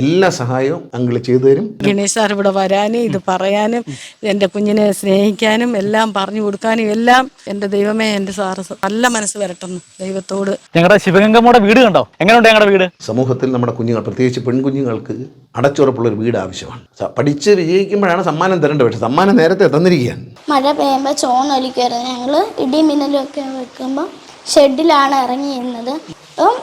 എല്ലാ സഹായവും അങ്കിൾ ചെയ്തു തരും. ഗണേഷ് സാർ ഇവിടെ വരാനും ഇത് പറയാനും എന്റെ കുഞ്ഞിനെ സ്നേഹിക്കാനും എല്ലാം പറഞ്ഞു കൊടുക്കാനും എല്ലാം എന്റെ ദൈവമേ എന്റെ സാറ് നല്ല മനസ്സ് വരട്ടെന്ന് ദൈവത്തോട്. ഞങ്ങളുടെ ശിവഗംഗമ്മയുടെ വീട് കണ്ടോ? എങ്ങനെയുണ്ട് ഞങ്ങളുടെ വീട്? സമൂഹത്തിൽ നമ്മുടെ കുഞ്ഞുങ്ങൾ പ്രത്യേകിച്ച് പെൺകുഞ്ഞുങ്ങൾക്ക് അടച്ചുറപ്പുള്ള ഒരു വീട് ആവശ്യമാണ്. പഠിച്ച് വിജയിക്കുമ്പോഴാണ് സമ്മാനം തരേണ്ടത്. പക്ഷെ സമ്മാനം നേരത്തെ തന്നിരിക്കുകയാണ്. മഴ പെയ്യുമ്പോൾ ചോന്നൊലിക്കുമായിരുന്നു ഞങ്ങൾ ഇടിമിന്നലും മിന്നലും ഒക്കെ വെക്കുമ്പോൾ ഷെഡിലാണ് ഇറങ്ങിയിരുന്നത്. അപ്പം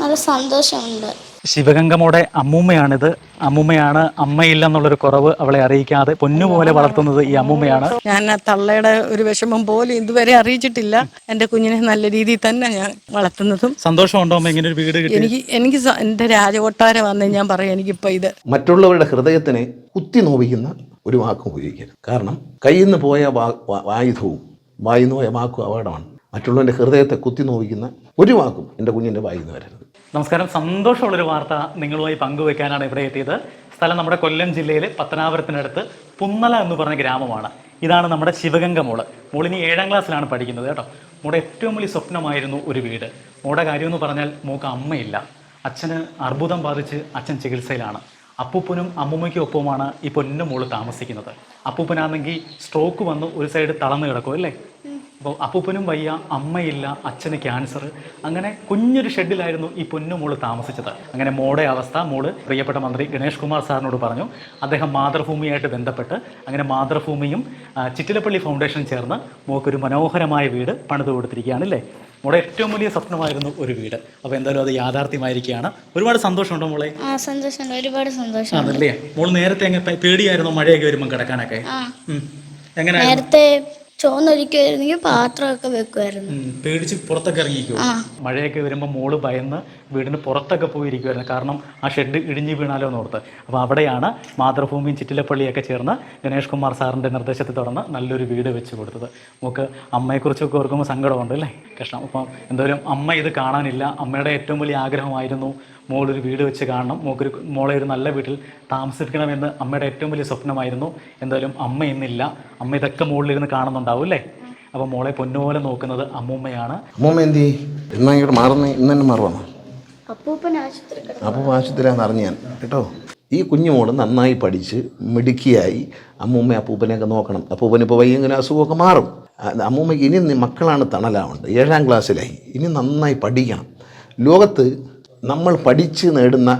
നല്ല സന്തോഷമുണ്ട്. ശിവഗംഗമ്മയുടെ അമ്മൂമ്മയാണിത്. അമ്മൂമ്മയാണ് അമ്മയില്ലെന്നുള്ളൊരു കുറവ് അവളെ അറിയിക്കാതെ പൊന്നുപോലെ വളർത്തുന്നത് ഈ അമ്മൂമ്മയാണ്. ഞാൻ ആ തള്ളയുടെ ഒരു വിഷമം പോലും ഇതുവരെ അറിയിച്ചിട്ടില്ല. എന്റെ കുഞ്ഞിനെ നല്ല രീതിയിൽ തന്നെ ഞാൻ വളർത്തുന്നതും. സന്തോഷമുണ്ടോ അമ്മ? ഇങ്ങനെ ഒരു വീട് കിട്ടി. എനിക്ക് എനിക്ക് സ- എന്റെ രാജകൊട്ടാരം വന്ന് ഞാൻ പറയാം. എനിക്കിപ്പോ ഇത് മറ്റുള്ളവരുടെ ഹൃദയത്തിനെ കുത്തി നോവിക്കുന്ന ഒരു വാക്ക് ഉപയോഗിക്കരുത്. കാരണം കയ്യിൽ നിന്ന് പോയ വാ- വാ- ആയുധവും വായിൽ നിന്ന് പോയ വാക്കും അപകടമാണ്. മറ്റുള്ളവന്റെ ഹൃദയത്തെ കുത്തി നോവിക്കുന്ന ഒരു വാക്കും എന്റെ കുഞ്ഞിന്റെ വായിൽ നിന്ന് വരരുത്. നമസ്കാരം. സന്തോഷമുള്ളൊരു വാർത്ത നിങ്ങളുമായി പങ്കുവെക്കാനാണ് ഇവിടെ എത്തിയത്. സ്ഥലം നമ്മുടെ കൊല്ലം ജില്ലയിലെ പത്തനാപുരത്തിനടുത്ത് പുന്നല എന്ന് പറഞ്ഞ ഗ്രാമമാണ്. ഇതാണ് നമ്മുടെ ശിവഗംഗ മോൾ. മോളിനി ഏഴാം ക്ലാസ്സിലാണ് പഠിക്കുന്നത് കേട്ടോ. മോടെ ഏറ്റവും വലിയ സ്വപ്നമായിരുന്നു ഒരു വീട്. മോടെ കാര്യമെന്ന് പറഞ്ഞാൽ മോക്ക് അമ്മയില്ല. അച്ഛന് അർബുദം ബാധിച്ച് അച്ഛൻ ചികിത്സയിലാണ്. അപ്പൂപ്പനും അമ്മൂമ്മയ്ക്കും ഒപ്പമാണ് ഈ പൊന്നു മോൾ താമസിക്കുന്നത്. അപ്പൂപ്പനാണെങ്കിൽ സ്ട്രോക്ക് വന്ന് ഒരു സൈഡ് തളർന്നു കിടക്കും അല്ലേ അപ്പോൾ അപ്പൂപ്പനും വയ്യ അമ്മയില്ല അച്ഛന് ക്യാൻസർ അങ്ങനെ കുഞ്ഞൊരു ഷെഡിലായിരുന്നു ഈ പൊന്നു മോൾ താമസിച്ചത്. അങ്ങനെ മോടെ അവസ്ഥ മോൾ പ്രിയപ്പെട്ട മന്ത്രി ഗണേഷ് കുമാർ സാറിനോട് പറഞ്ഞു. അദ്ദേഹം മാതൃഭൂമിയായിട്ട് ബന്ധപ്പെട്ട് അങ്ങനെ മാതൃഭൂമിയും ചിറ്റിലപ്പള്ളി ഫൗണ്ടേഷനും ചേർന്ന് മോക്കൊരു മനോഹരമായ വീട് പണിത് കൊടുത്തിരിക്കുകയാണ് അല്ലേ? മോടെ ഏറ്റവും വലിയ സ്വപ്നമായിരുന്നു ഒരു വീട്. അപ്പോൾ എന്തായാലും അത് യാഥാർത്ഥ്യമായിരിക്കുകയാണ്. ഒരുപാട് സന്തോഷമുണ്ടോ മോളെ? സന്തോഷമുണ്ട്. ഒരുപാട് സന്തോഷം ആണല്ലേ? മോൾ നേരത്തെ പേടിയായിരുന്നു മഴയൊക്കെ വരുമ്പോൾ കിടക്കാനൊക്കെ? എങ്ങനെ നേരത്തെ ചോന്നൊലിക്കുമായിരുന്നെങ്കിൽ പാത്രമൊക്കെ വെക്കുമായിരുന്നു. പേടിച്ച് പുറത്തൊക്കെ ഇറങ്ങിയിരിക്കും. മഴയൊക്കെ വരുമ്പോൾ മോൾ ഭയന്ന് വീടിന് പുറത്തൊക്കെ പോയിരിക്കുമായിരുന്നു കാരണം ആ ഷെഡ് ഇടിഞ്ഞു വീണാലോ എന്ന് ഓർത്ത്. അപ്പോൾ അവിടെയാണ് മാതൃഭൂമിയും ചിറ്റിലപ്പള്ളിയൊക്കെ ചേർന്ന് ഗണേഷ് കുമാർ സാറിന്റെ നിർദ്ദേശത്തെ തുടർന്ന് നല്ലൊരു വീട് വെച്ച് കൊടുത്തത്. നമുക്ക് അമ്മയെക്കുറിച്ചൊക്കെ ഓർക്കുമ്പോൾ സങ്കടമുണ്ട് അല്ലേ? കൃഷ്ണം. അപ്പം എന്തായാലും അമ്മ ഇത് കാണാനില്ല. അമ്മയുടെ ഏറ്റവും വലിയ ആഗ്രഹമായിരുന്നു മോളൊരു വീട് വെച്ച് കാണണം. മോക്കൊരു മോളെ ഒരു നല്ല വീട്ടിൽ താമസിപ്പിക്കണമെന്ന് അമ്മയുടെ ഏറ്റവും വലിയ സ്വപ്നമായിരുന്നു. എന്തായാലും അമ്മ ഇന്നില്ല. അമ്മ ഇതൊക്കെ മുകളിലിരുന്ന് കാണുന്നുണ്ടാവും അല്ലേ അപ്പോൾ മോളെ പൊന്നുപോലെ നോക്കുന്നത് അമ്മൂമ്മയാണ്. അമ്മൂമ്മ എന്തി എന്നാ ഇങ്ങോട്ട് മാറുന്നേ? ഇന്ന് തന്നെ മാറുവാണോ? അപ്പൂപ്പൻ ആശുപത്രി അപ്പോൾ ആശുപത്രിയിലാന്ന് അറിഞ്ഞു ഞാൻ കേട്ടോ? ഈ കുഞ്ഞുമോൾ നന്നായി പഠിച്ച് മിടുക്കിയായി അമ്മൂമ്മ അപ്പൂപ്പനെയൊക്കെ നോക്കണം. അപ്പൂപ്പന് ഇപ്പോൾ വയ്യെങ്കിലും അസുഖമൊക്കെ മാറും. അമ്മൂമ്മയ്ക്ക് ഇനി മക്കളാണ് തണലാവേണ്ടത്. ഏഴാം ക്ലാസ്സിലായി. ഇനി നന്നായി പഠിക്കണം. ലോകത്ത് നമ്മൾ പഠിച്ച് നേടുന്ന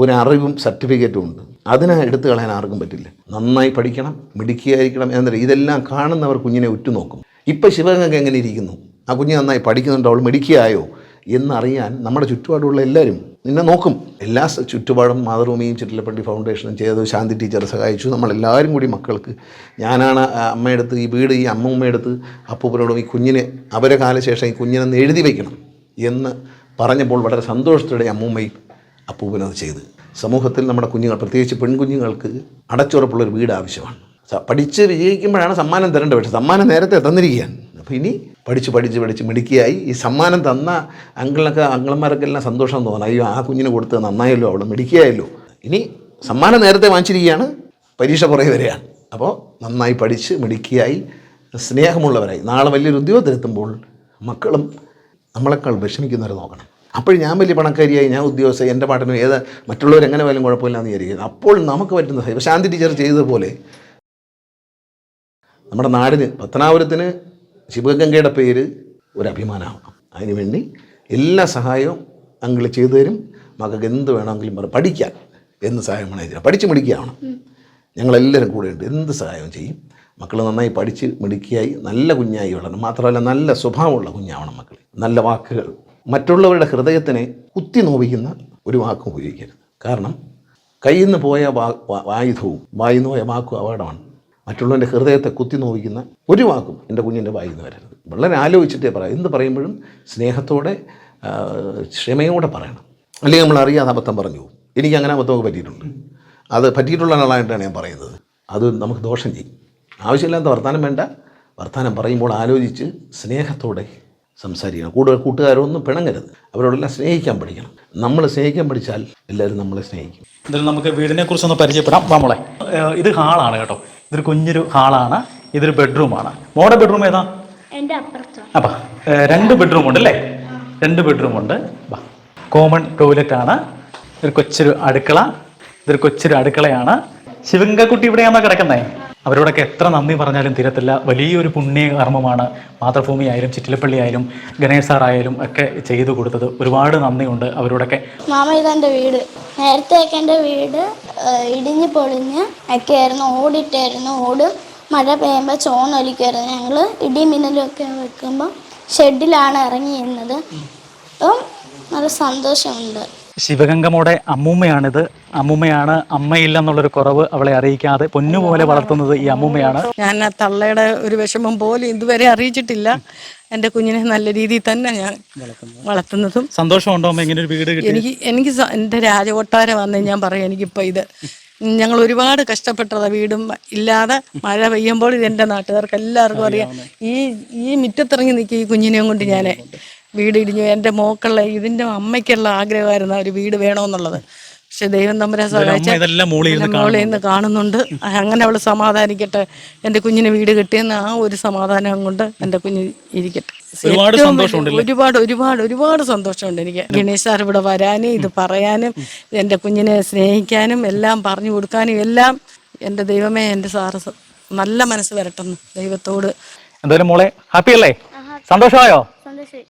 ഒരു അറിവും സർട്ടിഫിക്കറ്റും ഉണ്ട്. അതിനെ എടുത്തു കളയാൻ ആർക്കും പറ്റില്ല. നന്നായി പഠിക്കണം മിടുക്കിയായിരിക്കണം എന്നല്ല ഇതെല്ലാം കാണുന്നവർ കുഞ്ഞിനെ ഉറ്റുനോക്കും. ഇപ്പം ശിവഗംഗ എങ്ങനെ ഇരിക്കുന്നു? ആ കുഞ്ഞ് നന്നായി പഠിക്കുന്നുണ്ടോ അവൾ മിടുക്കിയായോ? എന്നറിയാൻ നമ്മുടെ ചുറ്റുപാടുള്ള എല്ലാവരും നിന്നെ നോക്കും. എല്ലാ ചുറ്റുപാടും മാതൃഭൂമിയും ചിറ്റിലപ്പള്ളി ഫൗണ്ടേഷനും ചെയ്തു. ശാന്തി ടീച്ചർ സഹായിച്ചു. നമ്മളെല്ലാവരും കൂടി മക്കൾക്ക് ഞാനാണ് അമ്മയെടുത്ത് ഈ വീട് ഈ അമ്മൂമ്മയെടുത്ത് അപ്പൂപ്പനോടും ഈ കുഞ്ഞിനെ അവരെ കാലശേഷം ഈ കുഞ്ഞിനെന്ന് എഴുതി വയ്ക്കണം എന്ന് പറഞ്ഞപ്പോൾ വളരെ സന്തോഷത്തോടെ അമ്മൂമ്മയും അപ്പൂപ്പനത് ചെയ്ത്. സമൂഹത്തിൽ നമ്മുടെ കുഞ്ഞുങ്ങൾ പ്രത്യേകിച്ച് പെൺകുഞ്ഞുങ്ങൾക്ക് അടച്ചുറപ്പുള്ളൊരു വീട് ആവശ്യമാണ്. പഠിച്ച് വിജയിക്കുമ്പോഴാണ് സമ്മാനം തരേണ്ടത് പക്ഷേ സമ്മാനം നേരത്തെ തന്നിരിക്കുകയാണ്. അപ്പോൾ ഇനി പഠിച്ച് പഠിച്ച് പഠിച്ച് മിടുക്കിയായി ഈ സമ്മാനം തന്ന അങ്കിളിനൊക്കെ അങ്കിളന്മാരൊക്കെ എല്ലാം സന്തോഷം തോന്നണം അയ്യോ ആ കുഞ്ഞിന് കൊടുത്തത് നന്നായല്ലോ അവൾ മിടുക്കിയായല്ലോ. ഇനി സമ്മാനം നേരത്തെ വാങ്ങിച്ചിരിക്കുകയാണ്. പരീക്ഷ കുറേ വരെയാണ്. അപ്പോൾ നന്നായി പഠിച്ച് മിടുക്കിയായി സ്നേഹമുള്ളവരായി. നാളെ വലിയൊരു ഉദ്യോഗത്തിലെത്തുമ്പോൾ മക്കളും നമ്മളെക്കാൾ വിഷമിക്കുന്നവരെ നോക്കണം. അപ്പോൾ ഞാൻ വലിയ പണക്കാരിയായി ഞാൻ ഉദ്യോഗസ്ഥ എന്റെ പാട്ടിനും ഏത് മറ്റുള്ളവർ എങ്ങനെ പോയാലും കുഴപ്പമില്ലാന്ന് വിചാരിക്കുന്നത് അപ്പോൾ നമുക്ക് പറ്റുന്ന സഹായം. ഇപ്പോൾ ശാന്തി ടീച്ചർ ചെയ്തതുപോലെ നമ്മുടെ നാടിന് പത്തനാപുരത്തിന് ശിവഗംഗയുടെ പേര് ഒരു അഭിമാനമാവണം അതിനുവേണ്ടി എല്ലാ സഹായവും അങ്കിൾ ചെയ്തു തരും. മകൾക്ക് എന്ത് വേണമെങ്കിലും പറ പഠിക്കാൻ എന്ത് സഹായം വേണമെങ്കിൽ ചെയ്യാം. പഠിച്ച് മിടിക്കുകയാണ് ഞങ്ങളെല്ലാവരും കൂടെ ഉണ്ട്. എന്ത് സഹായവും ചെയ്യും. മക്കൾ നന്നായി പഠിച്ച് മിടുക്കിയായി നല്ല കുഞ്ഞായി വളരണം. മാത്രമല്ല നല്ല സ്വഭാവമുള്ള കുഞ്ഞാവണം മക്കൾ നല്ല വാക്കുകൾ. മറ്റുള്ളവരുടെ ഹൃദയത്തിനെ കുത്തി നോവിക്കുന്ന ഒരു വാക്കും ഉപയോഗിക്കരുത്. കാരണം കയ്യിൽ നിന്ന് പോയ ആയുധവും വായിൽ നിന്ന് വാക്കും അപകടമാണ്. മറ്റുള്ളവന്റെ ഹൃദയത്തെ കുത്തി നോവിക്കുന്ന ഒരു വാക്കും എന്റെ കുഞ്ഞിന്റെ വായിൽ നിന്ന് വരരുത്. വളരെ ആലോചിച്ചിട്ടേ പറയാം. എന്ത് പറയുമ്പോഴും സ്നേഹത്തോടെ ക്ഷമയോടെ പറയണം. അല്ലെങ്കിൽ നമ്മൾ അറിയാതെ അബദ്ധം പറഞ്ഞു പോകും. എനിക്ക് അങ്ങനെ അബദ്ധമൊക്കെ പറ്റിയിട്ടുണ്ട്. അത് പറ്റിയിട്ടുള്ള ആളായിട്ടാണ് ഞാൻ പറയുന്നത്. അത് നമുക്ക് ദോഷം ചെയ്യും. ആവശ്യമില്ലാത്ത വർത്തമാനം വേണ്ട. വർത്തമാനം പറയുമ്പോൾ ആലോചിച്ച് സ്നേഹത്തോടെ സംസാരിക്കണം. കൂടുതൽ കൂട്ടുകാരൊന്നും പിണങ്ങരുത്. അവരോടെല്ലാം സ്നേഹിക്കാൻ പഠിക്കണം. നമ്മൾ സ്നേഹിക്കാൻ പഠിച്ചാൽ എല്ലാവരും നമ്മളെ സ്നേഹിക്കും. എന്തായാലും നമുക്ക് വീടിനെ കുറിച്ചൊന്ന് പരിചയപ്പെടാം. നമ്മളെ ഇത് ഹാളാണ് കേട്ടോ. ഇതൊരു കുഞ്ഞൊരു ഹാളാണ്. ഇതൊരു ബെഡ്റൂമാണ്. മോടെ ബെഡ്റൂം ഏതാ? അപ്പം. രണ്ട് ബെഡ്റൂം ഉണ്ട് അല്ലേ? രണ്ട് ബെഡ്റൂം ഉണ്ട്. കോമൺ ടോയ്ലറ്റ് ആണ്. ഇതൊരു കൊച്ചൊരു അടുക്കള. ഇതൊരു കൊച്ചൊരു അടുക്കളയാണ്. ശിവങ്കക്കുട്ടി ഇവിടെയാണോ കിടക്കുന്നേ? അവരോടൊക്കെ എത്ര നന്ദി പറഞ്ഞാലും തീരത്തില്ല. വലിയൊരു പുണ്യകർമ്മമാണ് മാതൃഭൂമി ആയാലും ചിറ്റിലപ്പള്ളി ആയാലും ഗണേഷ് സാറായാലും ഒക്കെ ചെയ്തു കൊടുത്തത്. ഒരുപാട് നന്ദിയുണ്ട് അവരോടൊക്കെ. മാമ ഇതെന്റെ വീട്. നേരത്തെയൊക്കെ എന്റെ വീട് ഇടിഞ്ഞു പൊളിഞ്ഞ് ഒക്കെ ആയിരുന്നു ഓടിട്ടായിരുന്നു. ഓട്. മഴ പെയ്യുമ്പോൾ ചോന്നൊലിക്കുമായിരുന്നു ഞങ്ങൾ ഇടി മിന്നലും ഒക്കെ വെക്കുമ്പോൾ ഷെഡിലാണ് ഇറങ്ങിയിരുന്നത് അപ്പം നല്ല സന്തോഷമുണ്ട്. ശിവഗംഗമോടെ അമ്മൂമ്മയാണിത്. അമ്മൂമ്മയാണ് അമ്മയില്ല അമ്മയില്ലെന്നുള്ളൊരു കുറവ് അവളെ അറിയിക്കാതെ പൊന്നുപോലെ വളർത്തുന്നത് ഈ അമ്മൂമ്മയാണ്. ഞാൻ ആ തള്ളയുടെ ഒരു വിഷമം പോലും ഇതുവരെ അറിയിച്ചിട്ടില്ല. എന്റെ കുഞ്ഞിനെ നല്ല രീതിയിൽ തന്നെ ഞാൻ വളർത്തുന്നതും. സന്തോഷമുണ്ടോ അമ്മ? ഇങ്ങനെ ഒരു വീട് കിട്ടി. എനിക്ക് എനിക്ക് സ- എന്റെ രാജകൊട്ടാരം വന്ന് ഞാൻ പറയാം. എനിക്കിപ്പോൾ ഇത് ഞങ്ങൾ ഒരുപാട് കഷ്ടപ്പെട്ടതാ വീടും. ഇല്ലാതെ മഴ പെയ്യുമ്പോൾ ഇത് എന്റെ നാട്ടുകാർക്ക് എല്ലാവർക്കും അറിയാം. ഈ ഈ മുറ്റത്തിറങ്ങി നിൽക്കുക ഈ കുഞ്ഞിനെയും കൊണ്ട് ഞാൻ വീട് ഇടിഞ്ഞു. എന്റെ മോക്കുള്ള ഇതിന്റെ അമ്മയ്ക്കുള്ള ആഗ്രഹമായിരുന്നു ഒരു വീട് വേണമെന്നുള്ളത്. പക്ഷെ ദൈവം തമ്പുരാൻ സഹായിച്ച ഇതെല്ലാം മോളിൽ നിന്ന് കാണുന്നുണ്ട്. അങ്ങനെ അവൾ സമാധാനിക്കട്ടെ. എന്റെ കുഞ്ഞിന് വീട് കിട്ടിയെന്ന് ആ ഒരു സമാധാനം കൊണ്ട് എന്റെ കുഞ്ഞ് ഇരിക്കട്ടെ. ഒരുപാട് സന്തോഷമുണ്ടല്ലേ? ഒരുപാട് ഒരുപാട് ഒരുപാട് സന്തോഷമുണ്ട് എനിക്ക്. ഗണേഷ് സാർ ഇവിടെ വരാനും ഇത് പറയാനും എന്റെ കുഞ്ഞിനെ സ്നേഹിക്കാനും എല്ലാം പറഞ്ഞു കൊടുക്കാനും എല്ലാം എന്റെ ദൈവമേ എന്റെ സാറ് നല്ല മനസ്സ് വരട്ടെന്ന് ദൈവത്തോട്. എന്തായാലും മോളെ ഹാപ്പി അല്ലേ? സന്തോഷമായോ? സന്തോഷം